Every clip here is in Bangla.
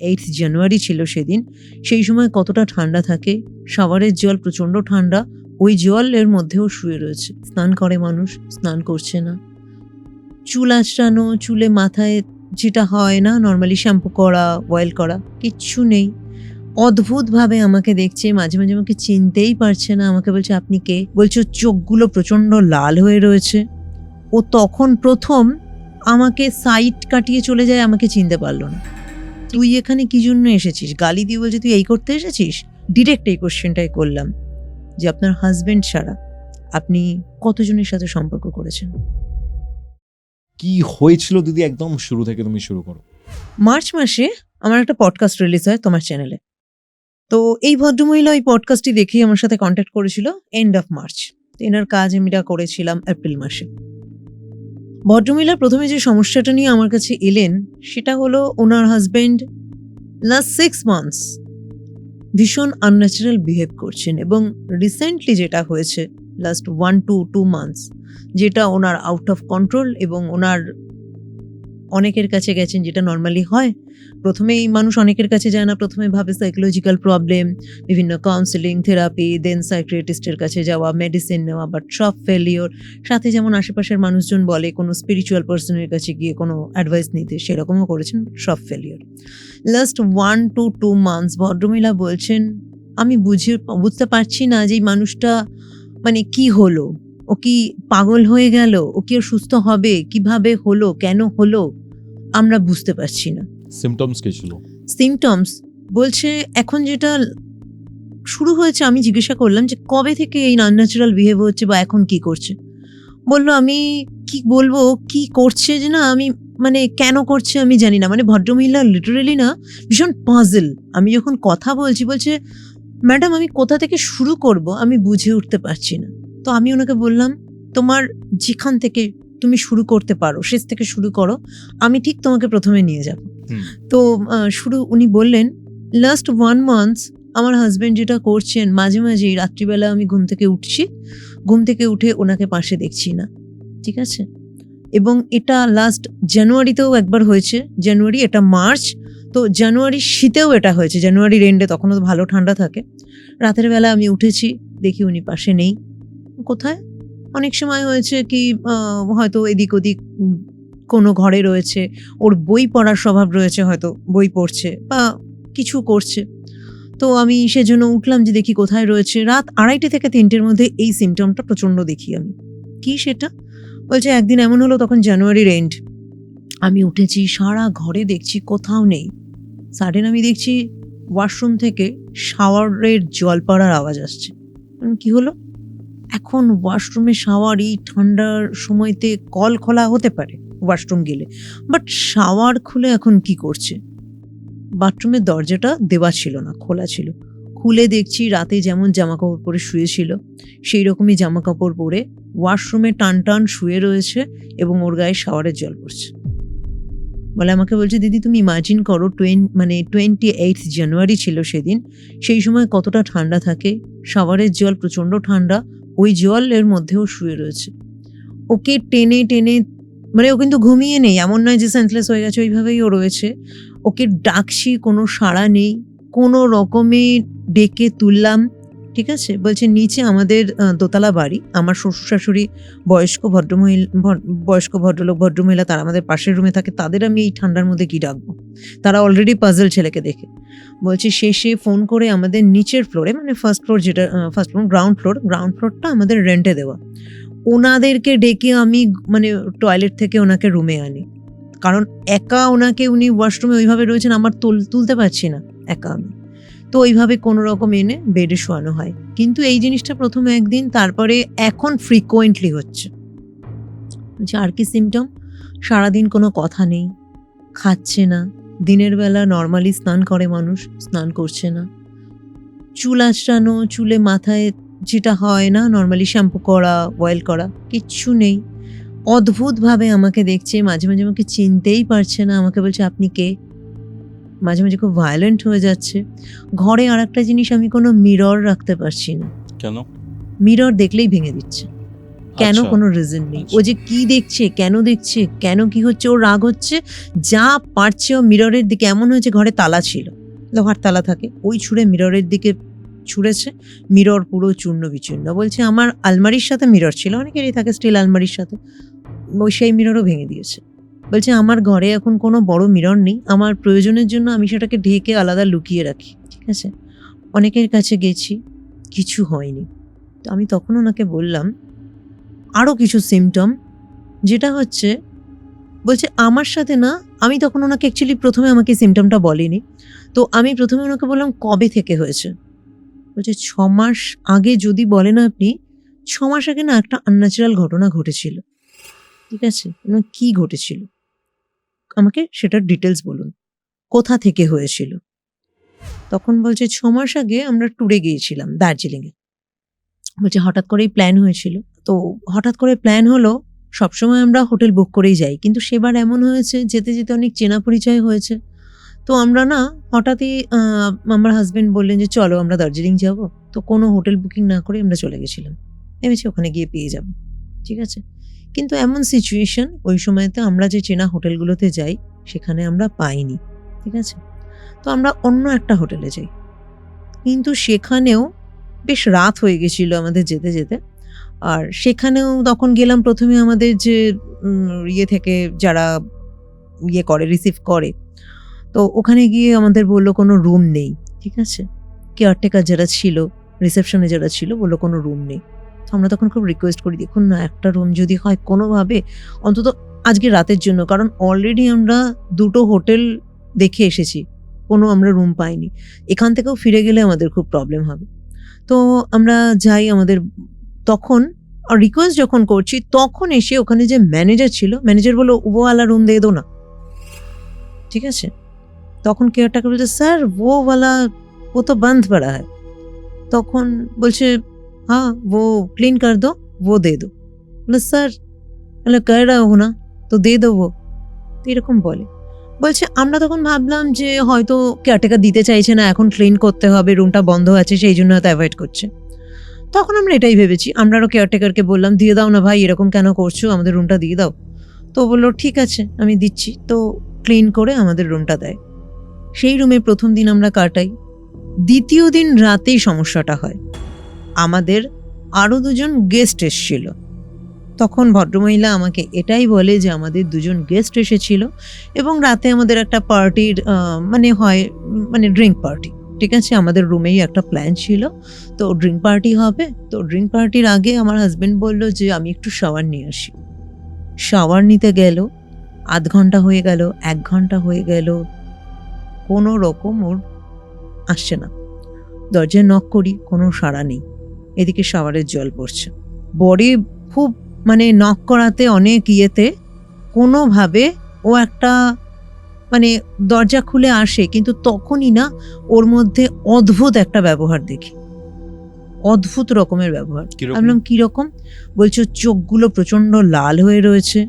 এইট জানুয়ারি ছিল সেদিন। সেই সময় কতটা ঠান্ডা থাকে? সাওয়ারের জল প্রচণ্ড ঠান্ডা, ওই জলের মধ্যেও শুয়ে রয়েছে। স্নান করে মানুষ, স্নান করছে না। চুল আঁচড়ানো, চুলে মাথায় যেটা হয় না নর্মালি শ্যাম্পু করা অয়েল করা, কিচ্ছু নেই। অদ্ভুতভাবে আমাকে দেখছে, মাঝে মাঝে আমাকে চিনতেই পারছে না। আমাকে বলছে, আপনি কে? বলছে, চোখগুলো প্রচণ্ড লাল হয়ে রয়েছে। ও তখন প্রথম আমাকে সাইড কাটিয়ে চলে যায়, আমাকে চিনতে পারল না। তুই এখানে কি জন্য এসেছিস? গালি দিয়ে বলছে তুই এই করতে এসেছিস? ডিরেক্ট এই কোশ্চেনটাই করলাম যে আপনার হাজবেন্ড ছাড়া আপনি কতজনের সাথে সম্পর্ক করেছেন? কি হয়েছিল দিদি? একদম শুরু থেকে তুমি শুরু করো। মার্চ মাসে আমার একটা পডকাস্ট রিলিজ হয় তোমার চ্যানেলে তো এই ভদ্রমহিলা ওই পডকাস্টটি দেখেই আমার সাথে কন্ট্যাক্ট করেছিল এন্ড অফ মার্চ এনার কাজ আমিটা করেছিলাম এপ্রিল মাসে। ভদ্রমহিলা প্রথমে যে সমস্যাটা নিয়ে আমার কাছে এলেন, সেটা হলো ওনার হাজব্যান্ড লাস্ট সিক্স মান্থস ভীষণ আনন্যাচারাল বিহেভ করছেন এবং রিসেন্টলি যেটা হয়েছে last one to two months যেটা ওনার আউট অফ কন্ট্রোল এবং ওনার অনেকের কাছে গেছেন যেটা নর্মালি হয়। প্রথমেই মানুষ অনেকের কাছে যায় না, প্রথমে ভাবে সাইকোলজিক্যাল প্রবলেম বিভিন্ন কাউন্সিলিং থেরাপি দেন সাইক্রিয়াটিস্টের কাছে যাওয়া মেডিসিন নেওয়া বাট সব ফেলিওর সাথে যেমন আশেপাশের মানুষজন বলে, কোনো স্পিরিচুয়াল পার্সনের কাছে গিয়ে কোনো অ্যাডভাইস নিতে সেরকমও করেছেন সব failure last one to two months ভদ্রমহিলা বলছেন, আমি বুঝে, বুঝতে পারছি না যে এই মানুষটা মানে কি হলো? ও কি পাগল হয়ে গেল? ও কি সুস্থ হবে? কীভাবে হলো? কেন হলো? আমরা বুঝতে পারছি না। সিমটমস কি ছিল? সিমটমস বলছে এখন যেটা শুরু হয়েছে আমি জিজ্ঞাসা করলাম যে কবে থেকে এই আনন্যাচারাল বিহেভ হচ্ছে বা এখন কি করছে? বলল আমি কি বলব? কি করছে যে না আমি মানে কেন করছে আমি জানি না। মানে ভদ্রমহিলা লিটারেলি না ভীষণ পাজল আমি যখন কথা বলছি বলছে ম্যাডাম আমি কোথা থেকে শুরু করব? আমি বুঝে উঠতে পারছি না। তো আমি ওনাকে বললাম তোমার যেখান থেকে তুমি শুরু করতে পারো শেষ থেকে শুরু করো আমি ঠিক তোমাকে প্রথমে নিয়ে যাব। তো শুরু উনি বললেন লাস্ট ওয়ান মান্থস আমার হাজবেন্ড যেটা করছেন মাঝে মাঝেই রাত্রিবেলা আমি ঘুম থেকে উঠছি ঘুম থেকে উঠে ওনাকে পাশে দেখছি না ঠিক আছে? এবং এটা লাস্ট জানুয়ারিতেও একবার হয়েছে জানুয়ারি এটা মার্চ তো জানুয়ারি শীতেও এটা হয়েছে জানুয়ারির রেন্ডে তখনও তো ভালো ঠান্ডা থাকে। রাতের বেলা আমি উঠেছি দেখি উনি পাশে নেই কোথায়? অনেক সময় হয়েছে কি হয়তো এদিক ওদিক কোনো ঘরে রয়েছে, ওর বই পড়ার স্বভাব রয়েছে, হয়তো বই পড়ছে বা কিছু করছে। তো আমি সেজন্য উঠলাম যে দেখি কোথায় রয়েছে। রাত আড়াইটে থেকে তিনটের মধ্যে এই সিমটমটা প্রচণ্ড দেখি আমি। কি সেটা? বলছে, একদিন এমন হলো তখন জানুয়ারির এন্ড আমি উঠেছি, সারা ঘরে দেখছি কোথাও নেই। সাডেন আমি দেখছি ওয়াশরুম থেকে শাওয়ারের জল পড়ার আওয়াজ আসছে। কি হলো? এখন ওয়াশরুমে শাওয়ার এই ঠান্ডার সময়তে কল খোলা হতে পারে ওয়াশরুম গেলে। বাট শাওয়ার খুলে এখন কি করছে? বাথরুমের দরজাটা দেওয়া ছিল না, খোলা ছিল। খুলে দেখছি রাতে যেমন জামা কাপড় পরে শুয়েছিল, সেই রকমই জামা কাপড় পরে ওয়াশরুমে টান টান শুয়ে রয়েছে এবং ওর গায়ে শাওয়ারের জল পড়ছে। বলে আমাকে বলছে, দিদি, তুমি ইমাজিন করো টোয়েন মানে টোয়েন্টি এইট জানুয়ারি ছিল সেদিন, সেই সময় কতটা ঠান্ডা থাকে? শাওয়ারের জল প্রচণ্ড ঠান্ডা ওই জলের মধ্যেও শুয়ে রয়েছে। ওকে টেনে টেনে মানে ও কিন্তু ঘুমিয়ে নেই, এমন নয় যে সেন্সলেস হয়ে গেছে, ওইভাবেই ও রয়েছে। ওকে ডাকছি, কোনো সাড়া নেই, কোনো রকমে ডেকে তুললাম। ঠিক আছে? বলছে, নিচে আমাদের দোতলা বাড়ি। আমার শ্বশুর শাশুড়ি বয়স্ক ভদ্রমহিলা ভদ- বয়স্ক ভদ্রলোক, ভদ্রমহিলা, তারা আমাদের পাশের রুমে থাকে, তাদের আমি এই ঠান্ডার মধ্যে কি ডাকবো? তারা অলরেডি পাজল ছেলেকে দেখে। বলছি শেষে ফোন করে আমাদের নিচের ফ্লোরে মানে ফার্স্ট ফ্লোর যেটা first floor ground floor ground ফ্লোরটা আমাদের রেন্টে দেওয়া। ওনাদেরকে ডেকে আমি মানে টয়লেট থেকে ওনাকে রুমে আনি। কারণ একা ওনাকে উনি ওয়াশরুমে ওইভাবে রয়েছেন, আমার তুল, তুলতে পারছি না, একা আমি। তো ওইভাবে কোনো রকম এনে বেডে শোয়ানো হয়। কিন্তু এই জিনিসটা প্রথমে একদিন, তারপরে এখন ফ্রিকোয়েন্টলি হচ্ছে। আর কি সিমটম সারাদিন কোনো কথা নেই, খাচ্ছে না, দিনের বেলা নর্মালি স্নান করে মানুষ, স্নান করছে না। চুল আঁচড়ানো, চুলে মাথায় যেটা হয় না নর্মালি শ্যাম্পু করা অয়েল করা, কিচ্ছু নেই। অদ্ভুতভাবে আমাকে দেখছে, মাঝে মাঝে আমাকে চিনতেই পারছে না, আমাকে বলছে, আপনি কে? মাঝে মাঝে খুব ভায়োলেন্ট হয়ে যাচ্ছে। ঘরে আর একটা জিনিস আমি কোনো মিরর রাখতে পারছি না। কেন? মিরর দেখলেই ভেঙে দিচ্ছে। কেন আচ্ছা। কোনো রিজন নেই। ও আচ্ছা। যে কি দেখছে কেন দেখছে কেন কি হচ্ছে ওর রাগ হচ্ছে যা পারছে ও মিররের দিকে। এমন হয়েছে ঘরে তালা ছিল। লোহার তালা থাকে। ওই ছুঁড়ে মিররের দিকে ছুঁড়েছে। মিরর পুরো চূর্ণ বিচূর্ণ। বলছে আমার আলমারির সাথে মিরর ছিল। অনেকেরই থাকে স্টিল আলমারির সাথে। ওই সেই মিররও ভেঙে দিয়েছে। বলছে, আমার ঘরে এখন কোনো বড় মিরর নেই। আমার প্রয়োজনের জন্য আমি সেটাকে ঢেকে আলাদা লুকিয়ে রাখি। ঠিক আছে? অনেকের কাছে গেছি, কিছু হয়নি। তো আমি তখন ওনাকে বললাম আরও কিছু সিমটম যেটা হচ্ছে, বলছে, আমার সাথে না, আমি তখন ওনাকে অ্যাকচুয়ালি প্রথমে আমাকে সিমটমটা বলেনি। তো আমি প্রথমে ওনাকে বললাম, কবে থেকে হয়েছে? বলছে, ছ মাস আগে যদি বলেন আপনি, ছ মাস আগে না একটা আনন্যাচারাল ঘটনা ঘটেছিল। ঠিক আছে? না কি ঘটেছিল? আমাকে সেটার ডিটেলস বলুন। কোথা থেকে হয়েছিল? তখন বলছে, ছ মাস আগে আমরা ট্যুরে গিয়েছিলাম দার্জিলিংয়ে। বলছে, হঠাৎ করেই প্ল্যান হয়েছিল। তো হঠাৎ করে প্ল্যান হলো, সবসময় আমরা হোটেল বুক করেই যাই, কিন্তু সেবার এমন হয়েছে, যেতে যেতে অনেক চেনা পরিচয় হয়েছে। তো আমরা না, হঠাৎই আমার হাজবেন্ড বললেন যে, চলো আমরা দার্জিলিং যাব। তো কোনো হোটেল বুকিং না করে আমরা চলে গেছিলাম। ভেবেছি ওখানে গিয়ে পেয়ে যাব। ঠিক আছে? কিন্তু এমন সিচুয়েশন ওই সময়তে আমরা যে চেনা হোটেলগুলোতে যাই, সেখানে আমরা পাইনি, ঠিক আছে? তো আমরা অন্য একটা হোটেলে যাই। কিন্তু সেখানেও বেশ রাত হয়ে গেছিল আমাদের যেতে যেতে। আর সেখানেও তখন গেলাম প্রথমে আমাদের যে ইয়ে থেকে যারা ইয়ে করে রিসিভ করে। তো ওখানে গিয়ে আমাদের বলল কোনো রুম নেই, ঠিক আছে? কেয়ারটেকার যারা ছিল রিসেপশনে যারা ছিল, বলল কোনো রুম নেই। আমরা তখন খুব রিকোয়েস্ট করি, দেখুন না, একটা রুম যদি হয় কোনোভাবে, অন্তত আজকে রাতের জন্য। কারণ অলরেডি আমরা দুটো হোটেল দেখে এসেছি, কোনো আমরা রুম পাইনি। এখান থেকেও ফিরে গেলে আমাদের খুব প্রবলেম হবে। তো আমরা যাই আমাদের, তখন রিকোয়েস্ট যখন করছি, তখন এসে ওখানে যে ম্যানেজার ছিল ম্যানেজার বলল ওয়ালা রুম দিয়ে দো না। ঠিক আছে? তখন কেয়ারটাকে বলছে, স্যার ও ওয়ালা, ও তো বন্ধ পড়া হয়। তখন বলছে हाँ वो क्लीन कर दो वो दे दो বলে স্যার বলে कर रहा हो ना তো দে দো वो তো এরকম বলে বলছে আমরা তখন ভাবলাম যে হয়তো কেয়ারটেকার দিতে চাইছে না এখন ক্লিন করতে হবে রুমটা বন্ধ আছে সেই জন্য হয়তো অ্যাভয়েড করছে তখন আমরা এটাই ভেবেছি আমরা আরও কেয়ারটেকারকে বললাম দিয়ে দাও না ভাই এরকম কেন করছো আমাদের রুমটা দিয়ে দাও তো ও বললো ঠিক আছে আমি দিচ্ছি তো ক্লিন করে আমাদের রুমটা দেয় সেই রুমে প্রথম দিন আমরা কাটাই দ্বিতীয় দিন রাতেই সমস্যাটা হয় আমাদের আরও দুজন গেস্ট এসছিল। তখন ভদ্রমহিলা আমাকে এটাই বলে যে আমাদের দুজন গেস্ট এসেছিল এবং রাতে আমাদের একটা পার্টির মানে হয় মানে ড্রিঙ্ক পার্টি ঠিক আছে? আমাদের রুমেই একটা প্ল্যান ছিল, তো ড্রিঙ্ক পার্টি হবে। তো ড্রিঙ্ক পার্টির আগে আমার হাজব্যান্ড বলল যে আমি একটু শাওয়ার নিয়ে আসি। শাওয়ার নিতে গেল, আধ ঘণ্টা হয়ে গেল, এক ঘণ্টা হয়ে গেল, কোনো রকম ওর আসছে না। দরজায় নক করি, কোনো সাড়া নেই। এদিকে শাওয়ারের জল পড়ছে। বডি খুব মানে নক করাতে অনেক ইয়েতে কোনোভাবে ও একটা মানে দরজা খুলে আসে কিন্তু তখনই না ওর মধ্যে অদ্ভুত একটা ব্যবহার দেখি। অদ্ভুত রকমের ব্যবহার? বললাম কীরকম? বলছে চোখগুলো প্রচণ্ড লাল হয়ে রয়েছে।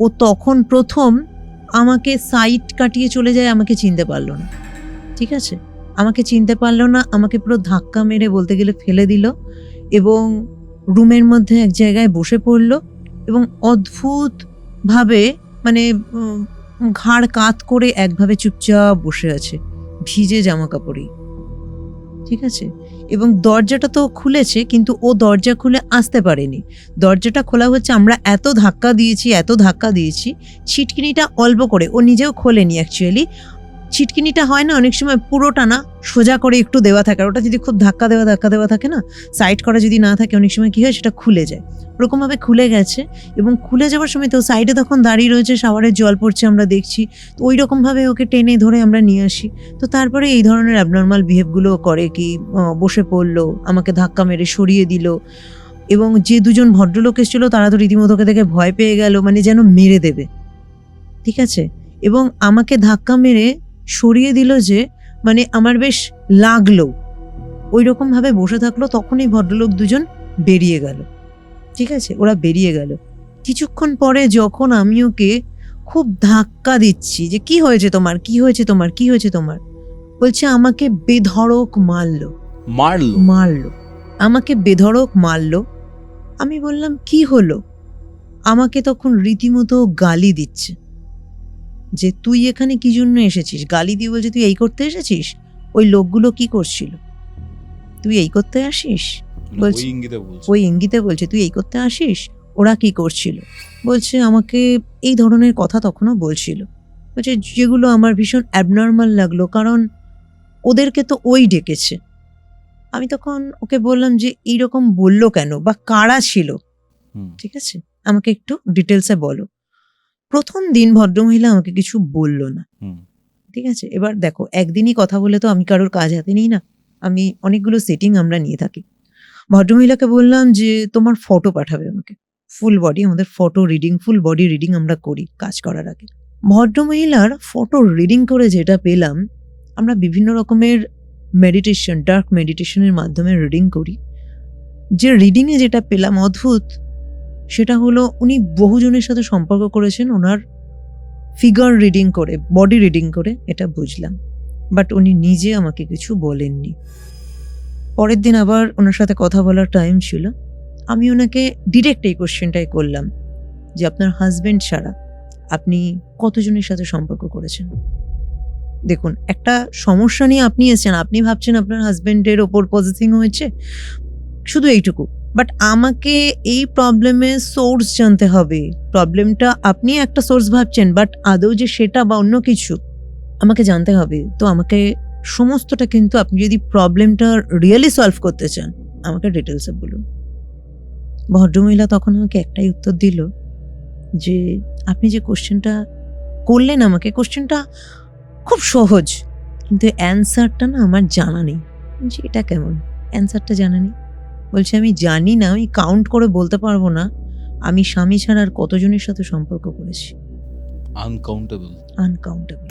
ও তখন প্রথম আমাকে সাইড কাটিয়ে চলে যায় আমাকে চিনতে পারল না। ঠিক আছে? আমাকে চিনতে পারল না, আমাকে পুরো ধাক্কা মেরে বলতে গেলে ফেলে দিল এবং রুমের মধ্যে এক জায়গায় বসে পড়ল এবং অদ্ভুতভাবে মানে ঘাড় কাত করে একভাবে চুপচাপ বসে আছে, ভিজে জামা কাপড়েই ঠিক আছে? এবং দরজাটা তো খুলেছে, কিন্তু ও দরজা খুলে আসতে পারেনি। দরজাটা খোলা হচ্ছে, আমরা এত ধাক্কা দিয়েছি, এত ধাক্কা দিয়েছি, ছিটকিনিটা অল্প করে, ও নিজেও খোলেনি অ্যাকচুয়ালি ছিটকিনিটা হয় না, অনেক সময় পুরোটা না সোজা করে একটু দেওয়া থাকে। আর ওটা যদি খুব ধাক্কা দেওয়া ধাক্কা দেওয়া থাকে না সাইড করা যদি না থাকে, অনেক সময় কী হয় সেটা খুলে যায়। ওরকমভাবে খুলে গেছে এবং খুলে যাওয়ার সময় তো সাইডে তখন দাঁড়িয়ে রয়েছে শাওয়ারের জল পড়ছে আমরা দেখছি। তো ওই রকমভাবে ওকে টেনে ধরে আমরা নিয়ে আসি। তো তারপরে এই ধরনের অ্যাবনর্মাল বিহেভগুলো করে কি বসে পড়ল, আমাকে ধাক্কা মেরে সরিয়ে দিল এবং যে দুজন ভদ্রলোক এসেছিল তারা তো রীতিমতো ওকে দেখে ভয় পেয়ে গেল মানে যেন মেরে দেবে। ঠিক আছে? এবং আমাকে ধাক্কা মেরে সরিয়ে দিল যে মানে আমার বেশ লাগল। ওই রকমভাবে বসে থাকল তখনই ভদ্রলোক দুজন বেরিয়ে গেল। ঠিক আছে? ওরা বেরিয়ে গেল। কিছুক্ষণ পরে যখন আমি ওকে খুব ধাক্কা দিচ্ছি যে কি হয়েছে তোমার? কি হয়েছে তোমার? কি হয়েছে তোমার? বলছে আমাকে বেধড়ক মারলো। মারলো? মারলো। আমাকে বেধড়ক মারলো। আমি বললাম কি হলো? আমাকে তখন রীতিমতো গালি দিচ্ছে। যে তুই এখানে কি জন্য এসেছিস? গালি দিয়ে বলছে তুই এই করতে এসেছিস? ওই লোকগুলো কি করছিল? তুই এই করতে আসিস? বলছি। ওই ইঙ্গিতে বলছি। ওই ইঙ্গিতে বলছে তুই এই করতে আসিস? ওরা কি করছিল? বলছে আমাকে এই ধরনের কথা তখনও বলছিল। বলছে যেগুলো আমার ভীষণ অ্যাবনর্মাল লাগল কারণ ওদেরকে তো ওই ডেকেছে। আমি তখন ওকে বললাম যে এইরকম বলল কেন? বা কারা ছিল? ঠিক আছে? আমাকে একটু ডিটেলসে বলো। প্রথম দিন ভদ্রমহিলা আমাকে কিছু বলল না। ঠিক আছে? এবার দেখো একদিনই কথা বলে তো আমি কারোর কাজ হাতে নিই না। আমি অনেকগুলো সেটিং আমরা নিয়ে থাকি। ভদ্রমহিলাকে বললাম যে তোমার ফটো পাঠাবে আমাকে। ফুল বডি আমাদের photo reading full body reading আমরা করি কাজ করার আগে। ভদ্রমহিলার ফটো রিডিং করে যেটা পেলাম আমরা বিভিন্ন রকমের মেডিটেশন ডার্ক মেডিটেশনের মাধ্যমে রিডিং করি। যে রিডিংয়ে যেটা পেলাম অদ্ভুত সেটা হলো উনি বহুজনের সাথে সম্পর্ক করেছেন, ওনার ফিগার রিডিং করে বডি রিডিং করে, এটা বুঝলাম। বাট উনি নিজে আমাকে কিছু বলেননি। পরের দিন আবার ওনার সাথে কথা বলার টাইম ছিল। আমি ওনাকে ডিরেক্ট এই কোশ্চেনটাই করলাম, যে আপনার হাজবেন্ড ছাড়া আপনি কতজনের সাথে সম্পর্ক করেছেন? দেখুন, একটা সমস্যা নিয়ে আপনি এসেছেন, আপনি ভাবছেন আপনার হাজবেন্ডের ওপর পজিটিভ হয়েছে, শুধু এইটুকু। বাট আমাকে এই প্রবলেমের সোর্স জানতে হবে। প্রবলেমটা আপনি একটা সোর্স ভাবছেন বাট আদৌ যে সেটা বা অন্য কিছু আমাকে জানতে হবে। তো আমাকে সমস্তটা কিন্তু আপনি যদি প্রবলেমটা রিয়েলি সলভ করতে চান, আমাকে ডিটেলসে বলুন। ভদ্রমহিলা তখন আমাকে একটাই উত্তর দিল যে, আপনি যে কোশ্চেনটা করলেন আমাকে কোশ্চেনটা খুব সহজ। কিন্তু অ্যান্সারটা না আমার জানা নেই। যে এটা কেমন? অ্যান্সারটা জানা নেই। বলছে আমি জানি না আমি কাউন্ট করে বলতে পারব না। আমি স্বামী ছাড়া আর কতজনের সাথে সম্পর্ক করেছি? Uncountable uncountable